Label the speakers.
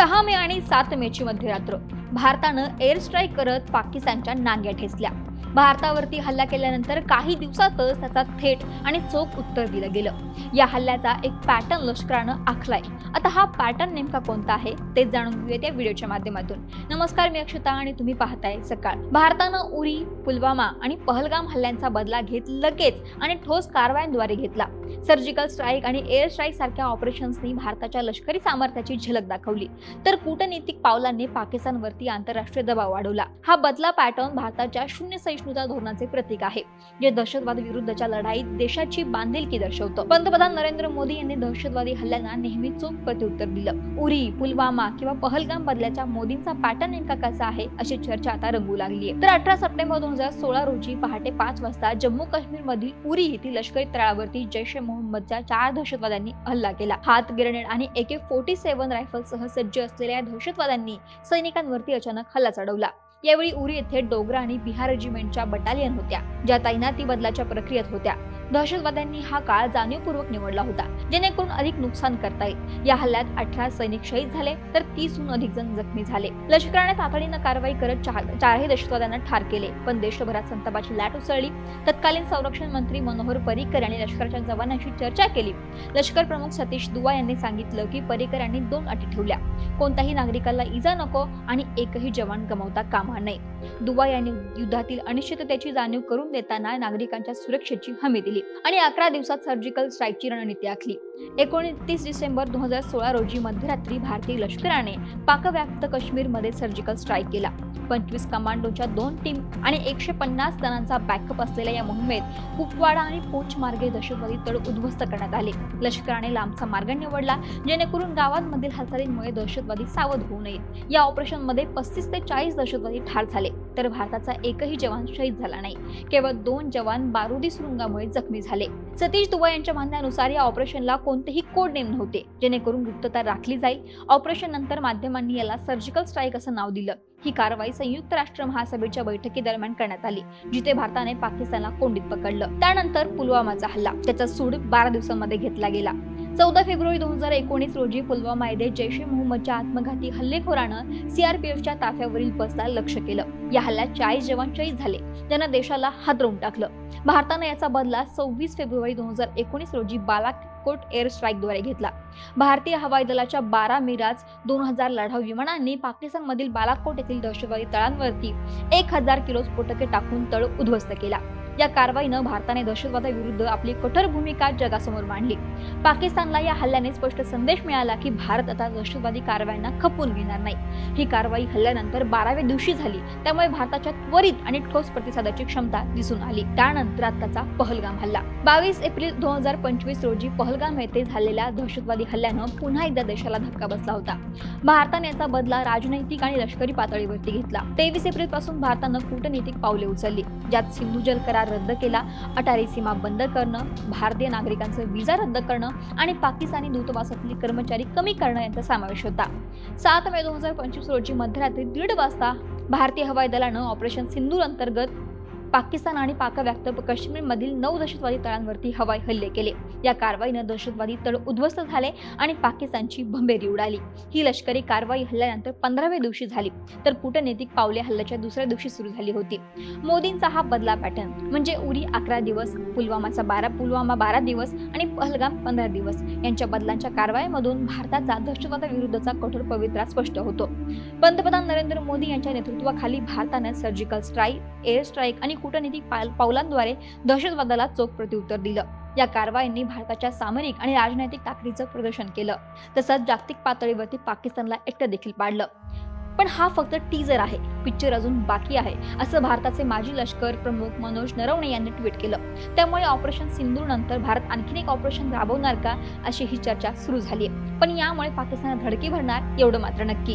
Speaker 1: सहा मे आणि सात मेची मध्यरात्र भारतानं एअर स्ट्राईक करत पाकिस्तानच्या नांग्या ठेचल्या. भारतावरती हल्ला केल्यानंतर काही दिवसातच त्याचा थेट आणि चोख उत्तर दिलं गेलं. या हल्ल्याचा एक पॅटर्न लष्करानं आखलाय. आता हा पॅटर्न नेमका कोणता आहे ते जाणून घेऊयात या व्हिडिओच्या माध्यमातून. नमस्कार मी अक्षता आणि तुम्ही पाहताय सकाळ. भारतानं उरी पुलवामा आणि पहलगाम हल्ल्यांचा बदला घेत लगेच आणि ठोस कारवायांद्वारे घेतला. सर्जिकल स्ट्राईक आणि एअर स्ट्राईक सारख्या ऑपरेशन्सनी भारताच्या लष्करी सामर्थ्याची झलक दाखवली. तर कूटनीतिक पावलांनी पाकिस्तानवरती आंतरराष्ट्रीय दबाव वाढवला. हा बदला पॅटर्न भारताच्या शून्य सहिष्णुता धोरणाचे प्रतीक आहे जे दहशतवाद विरुद्धच्या लढाईत देशाची बांधिलकी दर्शवतं. पंतप्रधान नरेंद्र मोदी यांनी दहशतवादी हल्ल्यांना नेहमी चोख प्रत्युत्तर दिलं. उरी पुलवामा किंवा पहलगाम बदल्याच्या मोदींचा पॅटर्न नेमका कसा आहे अशी चर्चा आता रंगू लागली आहे. तर अठरा सप्टेंबर दोन हजार सोळा रोजी पहाटे पाच वाजता जम्मू काश्मीर मधील उरी येथील लष्करी तळावरती जैश ए मोहम्मदच्या चार दहशतवाद्यांनी हल्ला केला. हात ग्रेनेड आणि एके फोर्टी सेव्हन रायफलसह सज्ज असलेल्या या दहशतवाद्यांनी सैनिकांवरती अचानक हल्ला चढवला. यावेळी उरी येथे डोगरा आणि बिहार रेजिमेंटच्या बटालियन होत्या ज्या तैनाती बदलाच्या प्रक्रियेत होत्या. दहशतवाद्यांनी हा काळ जाणीवपूर्वक निवडला होता जेणेकरून अधिक नुकसान करता येईल. या हल्ल्यात अठरा सैनिक शहीद झाले तर तीसहून अधिक जण जखमी झाले. लष्कराने तातडीनं कारवाई करत चार- चारही दहशतवाद्यांना ठार केले पण देशभरात संतापाची लाट उसळली. तत्कालीन संरक्षण मंत्री मनोहर पर्रिकर यांनी लष्कराच्या जवानांशी चर्चा केली. लष्कर प्रमुख सतीश दुवा यांनी सांगितलं की पर्रिकर यांनी दोन अटी ठेवल्या. कोणत्याही नागरिकाला इजा नको आणि एकही जवान गमावता कामा नये. दुवा यांनी युद्धातील अनिश्चिततेची जाणीव करून देताना नागरिकांच्या सुरक्षेची हमी दिली आणि अकरा दिवसात सर्जिकल स्ट्राईकची रणनीती आखली. एकोणतीस डिसेंबर दोन हजार सोळा रोजी मध्यरात्री भारतीय लष्कराने पाकव्याप्त काश्मीरमध्ये सर्जिकल स्ट्राईक केला. पंचवीस कमांडोच्या दोन टीम आणि एकशे पन्नास जणांचा बॅकअप असलेल्या या मोहिमेत कुपवाडा आणि पोच मार्गे दहशतवादी तळ उद्ध्वस्त करण्यात आले. लष्कराने लांबचा मार्ग निवडला जेणेकरून गावांमधील हालचालींमुळे दहशतवादी सावध होऊ नयेत. या ऑपरेशनमध्ये पस्तीस ते चाळीस दहशतवादी ठार झाले. तर भारताचा एकही जवान शहीद झाला नाही. केवळ दोन जवान बारुदी सुरुंगामुळे जखमी झाले. सतीश दुबा यांच्या म्हणण्यानुसार या ऑपरेशनला कोणतेही कोड नेम नव्हते. जेणेकरून गुप्तता राखली जाईल. ऑपरेशन नंतर माध्यमांनी याला सर्जिकल स्ट्राईक असं नाव दिलं. ही कारवाई संयुक्त राष्ट्र महासभेच्या बैठकीदरम्यान करण्यात आली जिथे भारताने पाकिस्तानला कोंडीत पकडलं. त्यानंतर पुलवामाचा हल्ला त्याचा सूड बारा दिवसांमध्ये घेतला गेला. चौदा फेब्रुवारी दोन हजार एकोणीस रोजी पुलवामा येथे जैश ए मोहम्मदच्या आत्मघाती हल्लेखोरानं सीआरपीएफच्या ताफ्यावरील बसला लक्ष केलं. या हल्ल्यात चाळीस जवान शहीद झाले. त्यांना देशाला हादरवून टाकलं. भारतानं याचा बदला सव्वीस फेब्रुवारी दोन हजार एकोणीस रोजी बालाकोट एअर स्ट्राईकद्वारे घेतला. भारतीय हवाई दलाच्या बारा मिराज दोन हजार लढाऊ विमानांनी पाकिस्तानमधील बालाकोट येथील दहशतवादी तळांवरती एक हजार किलो स्फोटके टाकून तळ उद्ध्वस्त केला. या कारवाईनं भारताने दहशतवादाविरुद्ध आपली कठोर भूमिका जगासमोर मांडली. पाकिस्तानला या हल्ल्याने स्पष्ट संदेश मिळाला की भारत आता दहशतवादी कारवायांना खपवून घेणार नाही. ही कारवाई हल्ल्यानंतर बाराव्या दिवशी झाली त्यामुळे भारताच्या त्वरित आणि ठोस प्रतिसादाची क्षमता दिसून आली. त्यानंतर आताचा पहलगाम हल्ला. बावीस एप्रिल दोन हजार पंचवीस रोजी पहलगाम येथे झालेल्या दहशतवादी हल्ल्यानं पुन्हा एकदा देशाला धक्का बसला होता. भारताने याचा बदला राजनैतिक आणि लष्करी पातळीवरती घेतला. तेवीस एप्रिलपासून भारतानं कूटनीतिक पावले उचलली ज्यात सिंधू जल करार रद्द केला. अटारी सीमा बंद करणं भारतीय नागरिकांचं विजा रद्द करणं आणि पाकिस्तानी दूतावासातील कर्मचारी कमी करणं यांचा समावेश होता. सात मे दोन हजार पंचवीस रोजी मध्यरात्री दीड वाजता भारतीय हवाई दलानं ऑपरेशन सिंदूर अंतर्गत पाकिस्तान आणि पाकव्याप्त काश्मीरमधील नऊ दहशतवादी तळांवरती हवाई हल्ले केले. या कारवाईनं दहशतवादी तळ उद्ध्वस्त झाले आणि पाकिस्तानची भंबेरी उडाली. ही लष्करी कारवाई हल्ल्यानंतर पंधराव्या दिवशी झाली. तर कूटनैतिक पावले हल्ल्याच्या दुसऱ्या दिवशी सुरू झाली होती. मोदींचा हा बदला पॅटर्न म्हणजे उरी अकरा दिवस पुलवामाचा बारा पुलवामा बारा दिवस आणि पहलगाम पंधरा दिवस यांच्या बदलांच्या कारवाईमधून भारताचा दहशतवादाविरुद्धचा कठोर पवित्रा स्पष्ट होतो. पंतप्रधान नरेंद्र मोदी यांच्या नेतृत्वाखाली भारतानं सर्जिकल स्ट्राईक एअर स्ट्राईक आणि कूटनीतिक पाल- पावलांद्वारे दहशतवादाला चोख प्रत्युत्तर दिलं. या कारवाईंनी भारताच्या सामरिक आणि राजनैतिक ताकदीचं प्रदर्शन केलं. तसंच जागतिक पातळीवरती पाकिस्तानला एकटं देखील पाडलं. पण हा फक्त टीजर आहे. पिक्चर अजून बाकी आहे असं भारताचे माजी लष्कर प्रमुख मनोज नरवणे यांनी ट्विट केलं. त्यामुळे ऑपरेशन सिंधूर नंतर भारत आणखीन एक ऑपरेशन राबवणार का अशी ही चर्चा सुरू झाली पण यामुळे पाकिस्तानला धडकी भरणार एवढं मात्र नक्की.